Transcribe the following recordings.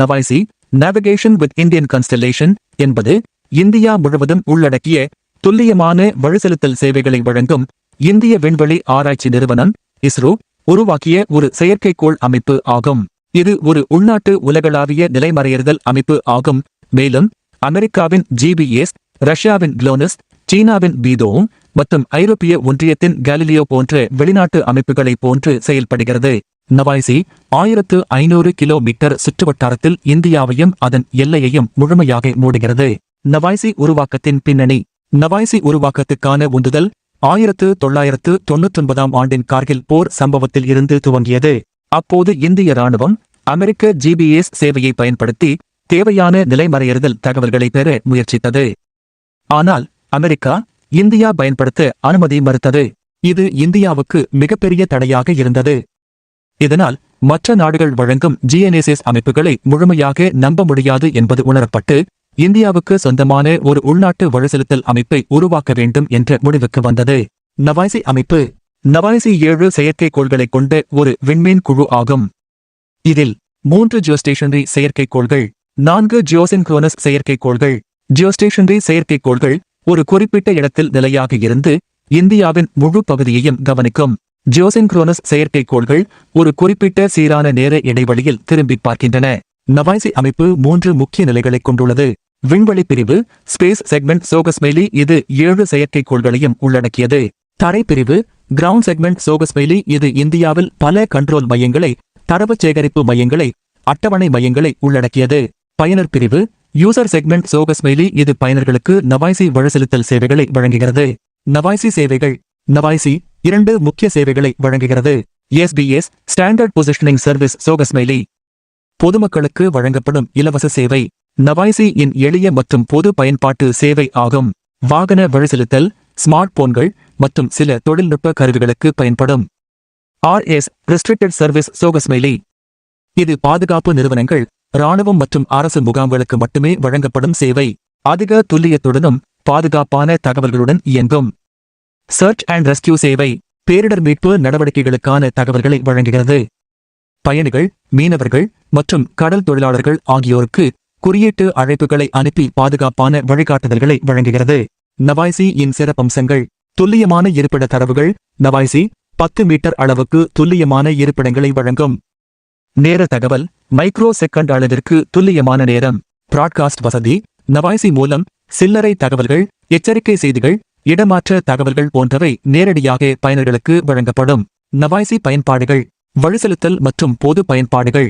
NavIC navigation with Indian constellation என்பது India முழுவதும் உள்ளடக்கிய துல்லியமான வழிசெலுத்தல் சேவைகளை வழங்கும் இந்திய விண்வெளி ஆராய்ச்சி நிறுவனம் இஸ்ரோ உருவாக்கிய ஒரு செயற்கைக்கோள் அமைப்பு ஆகும். இது ஒரு உள்நாட்டு உலகளாவிய நிலைமறையறுதல் அமைப்பு ஆகும். மேலும் அமெரிக்காவின் ஜிபிஎஸ் ரஷ்யாவின் குளோனஸ் சீனாவின் பீதோங் மற்றும் ஐரோப்பிய ஒன்றியத்தின் கேலிலியோ போன்ற வெளிநாட்டு அமைப்புகளைப் போன்று செயல்படுகிறது. நவாய்சி ஆயிரத்து ஐநூறு கிலோமீட்டர் சுற்றுவட்டாரத்தில் இந்தியாவையும் அதன் எல்லையையும் முழுமையாக மூடுகிறது. நவாய்சி உருவாக்கத்தின் பின்னணி. நவாய்சி உருவாக்கத்துக்கான உந்துதல் ஆயிரத்து தொள்ளாயிரத்து தொன்னூத்தொன்பதாம் ஆண்டின் கார்கில் போர் சம்பவத்தில் இருந்து துவங்கியது. அப்போது இந்திய ராணுவம் அமெரிக்க ஜிபிஎஸ் சேவையை பயன்படுத்தி தேவையான நிலைமறையறுதல் தகவல்களை பெற முயற்சித்தது. ஆனால் அமெரிக்கா இந்தியா பயன்படுத்த அனுமதி மறுத்தது. இது இந்தியாவுக்கு மிகப்பெரிய தடையாக இருந்தது. இதனால் மற்ற நாடுகள் வழங்கும் ஜிஎன்எஸ்எஸ் அமைப்புகளை முழுமையாக நம்ப முடியாது என்பது உணரப்பட்டு இந்தியாவுக்கு சொந்தமான ஒரு உள்நாட்டு வழிசெலுத்தல் அமைப்பை உருவாக்க வேண்டும் என்ற முடிவுக்கு வந்தது. நவாய்சி அமைப்பு நவாய்சி ஏழு செயற்கைக்கோள்களைக் கொண்ட ஒரு விண்மீன் குழு ஆகும். இதில் மூன்று ஜியோஸ்டேஷனரி செயற்கைக்கோள்கள் நான்கு ஜியோசின்க்ரோனஸ் செயற்கைக்கோள்கள். ஜியோஸ்டேஷனரி செயற்கைக்கோள்கள் ஒரு குறிப்பிட்ட இடத்தில் நிலையாக இருந்து இந்தியாவின் முழு பகுதியையும் கவனிக்கும். ஜியோசின்க்ரோனஸ் செயற்கைக்கோள்கள் ஒரு குறிப்பிட்ட சீரான நேர இடைவெளியில் திரும்பிப் பார்க்கின்றன. நவாய்சி அமைப்பு மூன்று முக்கிய நிலைகளைக் கொண்டுள்ளது. விண்வெளி பிரிவு ஸ்பேஸ் செக்மெண்ட் சோகஸ்மெய்லி இது ஏழு செயற்கைக்கோள்களையும் உள்ளடக்கியது. தரைப்பிரிவு கிரவுண்ட் செக்மெண்ட் சோகஸ்மெய்லி இது இந்தியாவில் பல கண்ட்ரோல் மையங்களை தரவு சேகரிப்பு மையங்களை அட்டவணை மையங்களை உள்ளடக்கியது. பயனர் பிரிவு யூசர் செக்மெண்ட் சோகஸ்மெய்லி இது பயனர்களுக்கு நவாய்சி வழிசெலுத்தல் சேவைகளை வழங்குகிறது. நவாய்சி சேவைகள் நவாய்சி இரண்டு முக்கிய சேவைகளை வழங்குகிறது. எஸ்பிஎஸ் ஸ்டாண்டர்ட் பொசிஷனிங் சர்வீஸ் சோகஸ்மெய்லி பொதுமக்களுக்கு வழங்கப்படும் இலவச சேவை நவாய்சி இன் எளிய மற்றும் பொது பயன்பாட்டு சேவை ஆகும். வாகன வழிசெலுத்தல் ஸ்மார்ட் போன்கள் மற்றும் சில தொழில்நுட்ப கருவிகளுக்கு பயன்படும். ஆர்எஸ் ரெஸ்ட்ரிக்டட் சர்வீஸ் சோகஸ்மெய்லி இது பாதுகாப்பு நிறுவனங்கள் இராணுவம் மற்றும் அரசு முகாம்களுக்கு மட்டுமே வழங்கப்படும் சேவை. அதிக துல்லியத்துடனும் பாதுகாப்பான தகவல்களுடன் இயங்கும். சர்ச் அண்ட் ரெஸ்கியூ சேவை பேரிடர் மீட்பு நடவடிக்கைகளுக்கான தகவல்களை வழங்குகிறது. பயணிகள் மீனவர்கள் மற்றும் கடல் தொழிலாளர்கள் ஆகியோருக்கு குறியீட்டு அழைப்புகளை அனுப்பி பாதுகாப்பான வழிகாட்டுதல்களை வழங்குகிறது. நவாய்சி இன் சிறப்பம்சங்கள் துல்லியமான இருப்பிட தரவுகள் நவாய்சி பத்து மீட்டர் அளவுக்கு துல்லியமான இருப்பிடங்களை வழங்கும். நேர தகவல் மைக்ரோ செகண்ட் அளவிற்கு துல்லியமான நேரம். பிராட்காஸ்ட் வசதி நவாய்சி மூலம் சில்லறை தகவல்கள் எச்சரிக்கை செய்திகள் இடமாற்ற தகவல்கள் போன்றவை நேரடியாக பயனர்களுக்கு வழங்கப்படும். நவாய்சி பயன்பாடுகள் வழிசெலுத்தல் மற்றும் பொது பயன்பாடுகள்.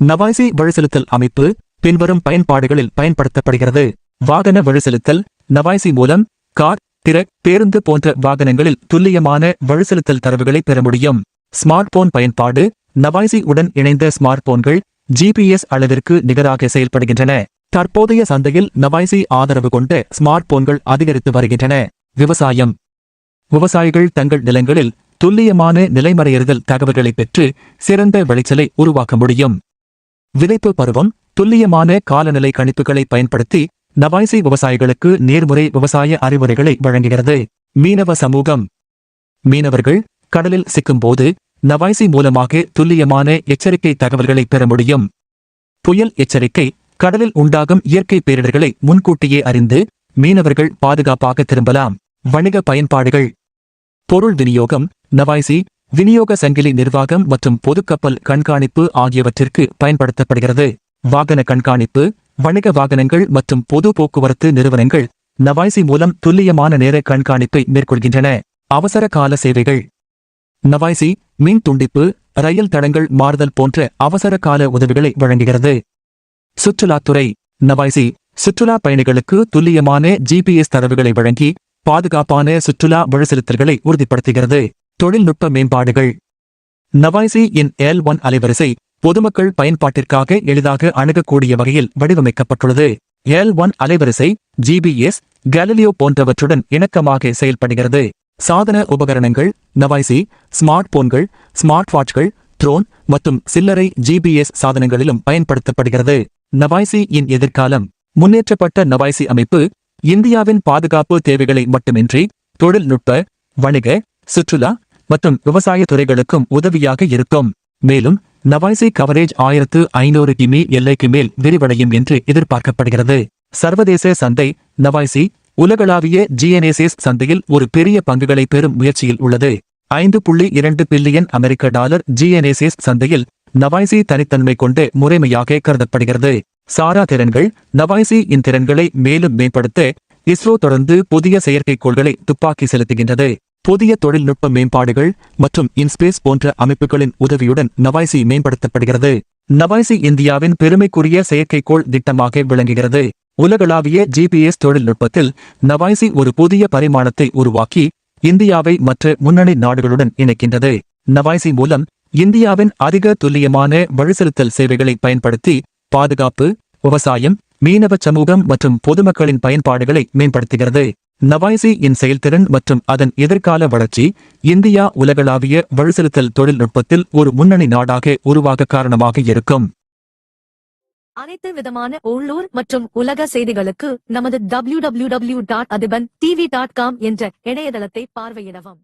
நவாய்சி வழிசெலுத்தல் அமைப்பு பின்வரும் பயன்பாடுகளில் பயன்படுத்தப்படுகிறது. வாகன வழிசெலுத்தல் நவாய்சி மூலம் கார் டிரக் பேருந்து போன்ற வாகனங்களில் துல்லியமான வழிசெலுத்தல் தரவுகளை பெற முடியும். ஸ்மார்ட் போன் பயன்பாடு நவாய்சி உடன் இணைந்த ஸ்மார்ட் போன்கள் ஜிபிஎஸ் அளவிற்கு நிகராக செயல்படுகின்றன. தற்போதைய சந்தையில் நவாய்சி ஆதரவு கொண்ட ஸ்மார்ட் போன்கள் அதிகரித்து வருகின்றன. விவசாயம். விவசாயிகள் தங்கள் நிலங்களில் துல்லியமான நிலைமறையறுதல் தகவல்களை பெற்று சிறந்த விளைச்சலை உருவாக்க முடியும். விதைப்பு பருவம் துல்லியமான காலநிலை கணிப்புகளை பயன்படுத்தி நவாய்சி விவசாயிகளுக்கு நேர்முறை விவசாய அறிவுரைகளை வழங்குகிறது. மீனவ சமூகம். மீனவர்கள் கடலில் சிக்கும்போது நவாய்சி மூலமாக துல்லியமான எச்சரிக்கை தகவல்களை பெற முடியும். புயல் எச்சரிக்கை கடலில் உண்டாகும் இயற்கை பேரிடர்களை முன்கூட்டியே அறிந்து மீனவர்கள் பாதுகாப்பாக திரும்பலாம். வணிக பயன்பாடுகள். பொருள் விநியோகம் நவாய்சி விநியோக சங்கிலி நிர்வாகம் மற்றும் பொதுக்கப்பல் கண்காணிப்பு ஆகியவற்றிற்கு பயன்படுத்தப்படுகிறது. வாகன கண்காணிப்பு வணிக வாகனங்கள் மற்றும் பொது போக்குவரத்து நிறுவனங்கள் நவாய்சி மூலம் துல்லியமான நேர கண்காணிப்பை மேற்கொள்கின்றன. அவசர கால சேவைகள். நவாய்சி மின் துண்டிப்பு ரயில் தடங்கள் மாறுதல் போன்ற அவசர கால உதவிகளை வழங்குகிறது. சுற்றுலாத்துறை நவாய்சி சுற்றுலா பயணிகளுக்கு துல்லியமான ஜிபிஎஸ் தரவுகளை வழங்கி பாதுகாப்பான சுற்றுலா வழிசெலுத்தல்களை உறுதிப்படுத்துகிறது. தொழில்நுட்ப மேம்பாடுகள். நவாய்சி இன் எல் ஒன் அலைவரிசை பொதுமக்கள் பயன்பாட்டிற்காக எளிதாக அணுகக்கூடிய வகையில் வடிவமைக்கப்பட்டுள்ளது. எல் ஒன் அலைவரிசை ஜிபிஎஸ் கேலிலியோ போன்றவற்றுடன் இணக்கமாக செயல்படுகிறது. சாதன உபகரணங்கள் நவாய்சி ஸ்மார்ட் போன்கள் ஸ்மார்ட் வாட்ச்கள் ட்ரோன் மற்றும் சில்லறை ஜிபிஎஸ் சாதனங்களிலும் பயன்படுத்தப்படுகிறது. நவாய்சி இன் எதிர்காலம். முன்னேற்றப்பட்ட நவாய்சி அமைப்பு இந்தியாவின் பாதுகாப்பு தேவைகளை மட்டுமின்றி தொழில்நுட்ப வணிக சுற்றுலா மற்றும் விவசாய துறைகளுக்கும் உதவியாக இருக்கும். மேலும் நவாய்சி கவரேஜ் ஆயிரத்து ஐநூறு கிமி எல்லைக்கு மேல் விரிவடையும் என்று எதிர்பார்க்கப்படுகிறது. சர்வதேச சந்தை நவாய்சி உலகளாவிய ஜிஎன்எஸ்எஸ் சந்தையில் ஒரு பெரிய பங்குகளை பெறும் முயற்சியில் உள்ளது. ஐந்து புள்ளி இரண்டு பில்லியன் அமெரிக்க டாலர் ஜிஎன்எஸ்எஸ் சந்தையில் நவாய்சி தனித்தன்மை கொண்டு முறைமையாக கருதப்படுகிறது. சாரா திறன்கள் நவாய்சி இன் திறன்களை மேலும் மேம்படுத்த இஸ்ரோ தொடர்ந்து புதிய செயற்கைக்கோள்களை துப்பாக்கி செலுத்துகின்றது. புதிய தொழில்நுட்ப மேம்பாடுகள் மற்றும் இன்ஸ்பேஸ் போன்ற அமைப்புகளின் உதவியுடன் நவாய்சி மேம்படுத்தப்படுகிறது. நவாய்சி இந்தியாவின் பெருமைக்குரிய செயற்கைக்கோள் திட்டமாக விளங்குகிறது. உலகளாவிய ஜிபிஎஸ் தொழில்நுட்பத்தில் நவாய்சி ஒரு புதிய பரிமாணத்தை உருவாக்கி இந்தியாவை மற்ற முன்னணி நாடுகளுடன் இணைக்கின்றது. நவாய்சி மூலம் இந்தியாவின் அதிக துல்லியமான வழிசெலுத்தல் சேவைகளை பயன்படுத்தி பாதுகாப்பு விவசாயம் மீனவ சமூகம் மற்றும் பொதுமக்களின் பயன்பாடுகளை மேம்படுத்துகிறது. நவாய்சி இன் செயல்திறன் மற்றும் அதன் எதிர்கால வளர்ச்சி இந்தியா உலகளாவிய வழிசெலுத்தல் தொழில்நுட்பத்தில் ஒரு முன்னணி நாடாக உருவாக காரணமாக இருக்கும். அனைத்து விதமான உள்ளூர் மற்றும் உலக செய்திகளுக்கு நமது W W W dot Athiban TV dot com என்ற இணையதளத்தை பார்வையிடவும்.